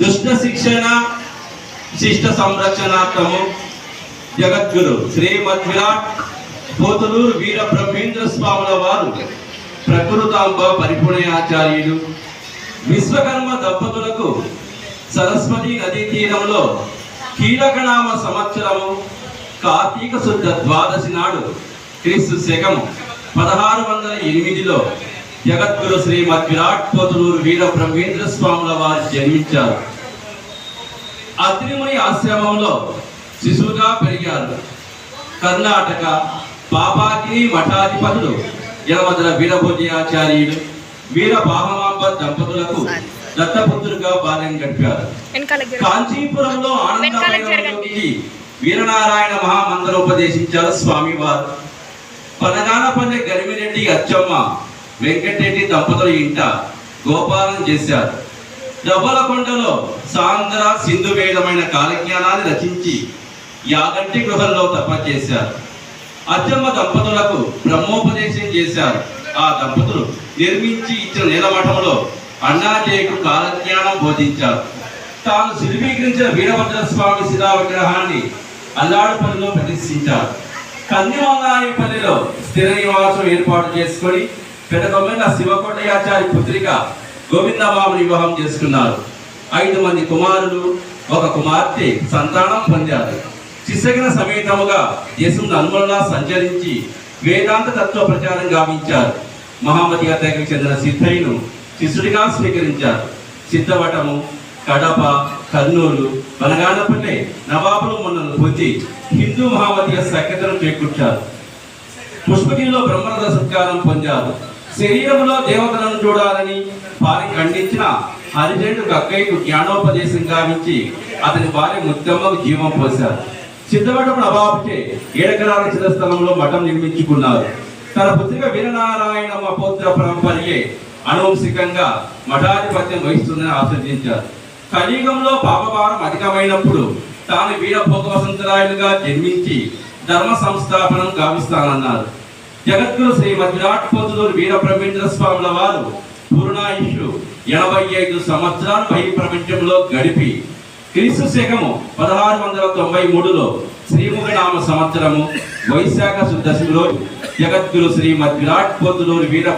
దుష్ట శిక్షణ శిష్ట సంరక్షణార్థము జగద్గురు శ్రీ మధ్విరాట్ పోతులూరు వీర బ్రహ్మేంద్ర స్వాముల వారు ప్రకృతాంబ పరిపుణయాచార్యులు విశ్వకర్మ దంపతులకు సరస్వతి నదీ తీరంలో కీలకనామ సంవత్సరము కార్తీక శుద్ధ ద్వాదశి నాడు క్రీస్తు శకము పదహారు వందల ఎనిమిదిలో జగద్గురు శ్రీ మధ్విరాట్ పోతులూరు వీర బ్రహ్మేంద్ర స్వాముల వారు జన్మించారు. అత్రిముని ఆశ్రమంలో శిశువుగా పెరిగారు. కర్ణాటక పాపాగిని మఠాధిపతులు యలమదల వీరభోజయాచార్యులు వీర భామమాంబ దంపతులకు దత్తపుత్రుగా బాల్యం గడిపారు. కాంచీపురంలో ఆనందమయోగికి వీరనారాయణ మహామంత్రం ఉపదేశించారు స్వామివారు. పనగానపల్లి గరిమిరెడ్డి అచ్చమ్మ వెంకటరెడ్డి దంపతుల ఇంట గోపాలం చేశారు. డబ్బలకొండలో సాంద్ర సింధు వేదమైన కాలజ్ఞానాన్ని రచించి యాగంటి గృహంలో తప చేశారు. అచ్చమ్మ దంపతులకు బ్రహ్మోపదేశం చేశారు. ఆ దంపతులు నిర్మించి ఇచ్చిన నీలమఠంలో అన్నాజేయుకు కాలజ్ఞానం బోధించారు. తాను శిల్పీకరించిన వీరభద్ర స్వామి శిలా విగ్రహాన్ని అల్లాడుపల్లిలో ప్రతిష్ఠించారు. పల్లెలో స్థిర నివాసం ఏర్పాటు చేసుకొని పెదకొమ్మిన శివకొండయాచారి పుత్రిక గోవిందబాబుని వివాహం చేసుకున్నారు. ఐదు మంది కుమారులు ఒక కుమార్తె సంతానం పొందారు. చిసగిన సమేతముగా దేశం నలుమూలలా సంచరించి వేదాంత తత్వ ప్రచారం గావించారు. మహామతి అత్తయ్యకు చెందిన సిద్ధయ్యను శిష్యుడిగా స్వీకరించారు. సిద్ధవటము కడప కర్నూలు బనగానపల్లె నవాబులు మొన్నను పొంది హిందూ మహామతి సఖ్యతను చేకూర్చారు. పుష్పగిరిలో బ్రహ్మరథ సత్కారం పొందారు. శరీరంలో దేవతలను చూడాలని వారిని ఖండించిన హరిజనుడు అక్కయ్యకు జ్ఞానోపదేశం గావించి అతని భార్య ముత్తమ్మకు జీవం పోశారు. సిద్ధవటం నవాబుచే ఏడకరాల చిన్న స్థలంలో మఠం నిర్మించుకున్నారు. తన పుత్రిక వీరనారాయణమ్మ పౌత్ర పరంపరయే అనువంశికంగా మఠాధిపత్యం వహిస్తుందని ఆశ్రదించారు కలియుగంలో పాపభారం అధికమైనప్పుడు తాను వీర భోగవసంతరాయులుగా జన్మించి ధర్మ సంస్థాపనం గావిస్తానన్నారు. జగద్గురు శ్రీ మధ్విరాట్ పోతులూరు వీర స్వాముల వారు పూర్ణాయుషు ఎనభై ఐదు సంవత్సరాలు పై ప్రపంచంలో గడిపి క్రీస్తు శకము పదహారు వందల తొంభై మూడులో శ్రీముఖనామ సంవత్సరము వైశాఖ శుద్ధశిలో జగద్గురు శ్రీ మధ్విరాట్ పోతులూరు వీర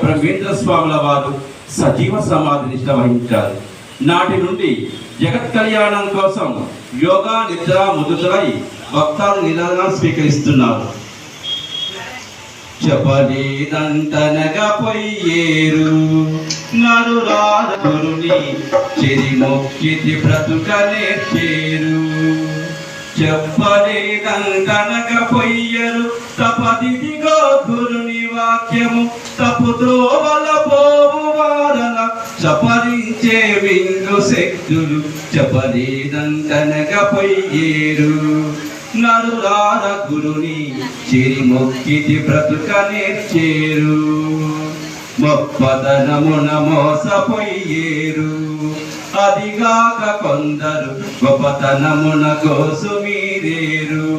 స్వాముల వారు సజీవ సమాధి నిష్ట వహించారు. నాటి నుండి జగత్ కళ్యాణం కోసం యోగా నిద్ర ముదుతులై భక్తాలు నిదానం స్వీకరిస్తున్నారు. చెప్పలేదంతనగా పొయ్యేరు రాధుని చెరి మొక్కితి బ్రతుకనే చేరు చెప్పలేదంతనగా పొయ్యరు తపదిదిగో గురుని వాక్యము తప్పుతో వల పోవు వారల చపరించే విందు శక్తులు చెప్పలేదంతనగా పొయ్యేరు నరురార గురుని చిరి మొక్కితి బ్రతుక నేర్చేరు. మొప్పదనమున మోసపోయేరు అదిగాక కొందరు గొప్పతనమున కోసు మీరేరు.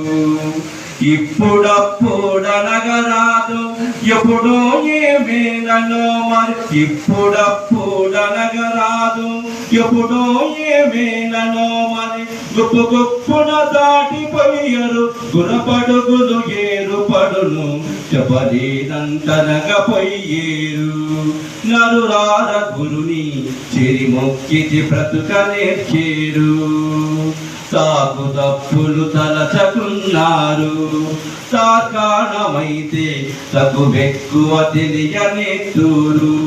ఇప్పుడప్పుడనగరాదు ఎప్పుడో ఏమేనో మరి ఇప్పుడప్పుడనగరాదు. ఎప్పుడో ఏమేనో మరి గుప్పు గుప్పున దాటిపోయారు. గురపడుగులు ఏరు పడును చెప్పలేనంతనగా పోయేరు నరురార గురుని చెరి. మొక్కిది బ్రతుక నేర్చేరు సాగు తప్పులు తలచకున్నారు. సాకాణమైతే తగు వెక్కువ తూరు.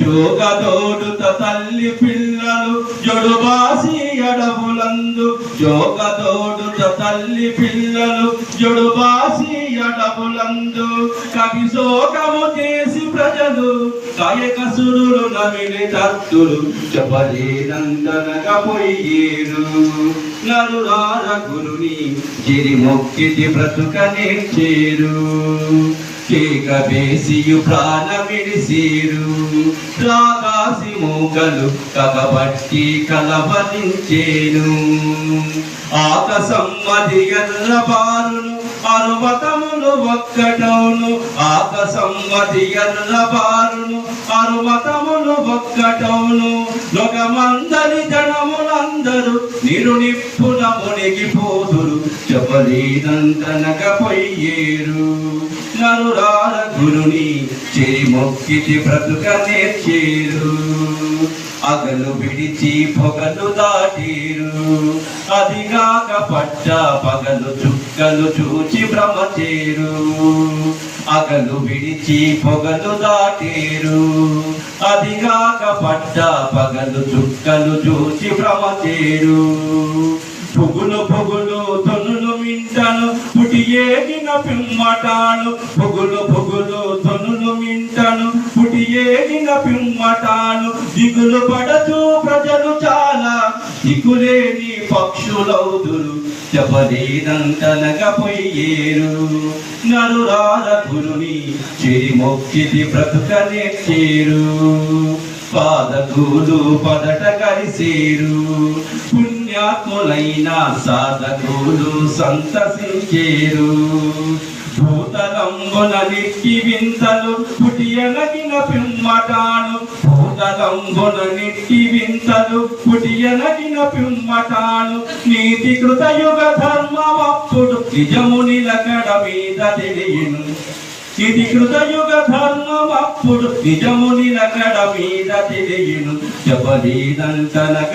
జోగదోడుత తల్లి పిల్లలు జొడుబాసి అడవులందు. జోగదోడుత తల్లి పిల్లలు జొడుబాసి అడవులందు. కవి శోకము చేసి ప్రజలు కాయకసురులు నమిలి తత్తులు చెప్పలేనందనగా పోయేరు నరురార గురుని చిరి మొక్కిది బ్రతుక నేర్చేరు. కేక వేసియు ప్రాణమిడిసీరు రాగాసి మూగలు కగబట్టి కలవరించేను. ఆకసమ్మది ఎర్ర బారును అరుమతములు ఒక్కటవును ఆకసమ్మది ఎర్ర బారును అరుమతములు ఒక్కటవును లోకమందరి జనములు నిరు నిప్పున మునిగిపోదురు చెప్పలేదంతనక పొయ్యేరు నరురార గురుని చెరి మొక్కితి బ్రతుక నేర్చేరు అగలు విడిచి పొగలు దాటీరు. అదిగాక పట్ట పగలు చుక్కలు చూచి భ్రమచేరు అగలు విడిచి పొగలు దాటేరు. అదిగాక పట్ట పగలు చుక్కలు చూచి భ్రమచేరు పొగులు పొగులు తొనులు మింటను పుటి ఏగిన పిమ్మటాను పొగులు పొగులు తొనులు మింటను పుట్టి ఏడిన పిమ్మటాను దిగులు పడతూ ప్రజలు చాలా. దిగులేని పక్షులౌదురు చెప్పలేదంతనగా నరురాల గురుని చెరి మొక్కిది బ్రతుక పాదకులు పదట కలిసేరు. పుణ్యాత్ములైన సాధకులు సంతసించేరు. భూతలంబున నెట్టి వింతలు పుటియనగిన పిమ్మటాను. భూతలంబున నెట్టి వింతలు పుటియనగిన పిమ్మటాను. నీతి కృతయుగ ధర్మమప్పుడు నిజము నిలకడ మీద తెలియను. ఇది కృతయుగ ధర్మం అప్పుడు నిజము నిలకడ మీద తెలియను. చెప్పలేదంతనక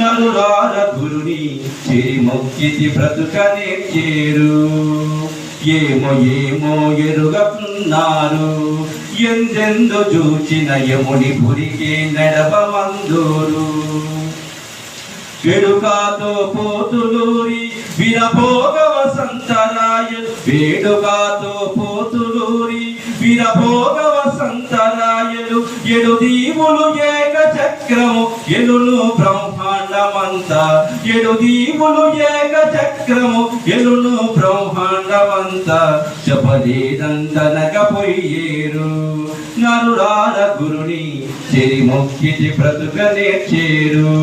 పొయ్యేరు నరురార గురుని చెరి మొక్కితి బ్రతుక నేర్చేరు ఏమో ఏమో ఎరుగకున్నారు. ఎందెందు చూచిన యముని పురికే నడపమందూరు. వేడుకాతో పోతులూరి విరభోగ వసంతరాయ వేడుకాతో పోతులూరి విరభోగ వసంతరాయలు ఎడు దీవులు ఏక చక్రము ఎలును బ్రహ్మాండమంతా ఎడు దీవులు ఏక చక్రము ఎలును బ్రహ్మాండమంతా చెప్పలేదంతనక పొయ్యేరు నరురాల గురుని చెరి మొక్కిటి బ్రతుక నేర్చేరు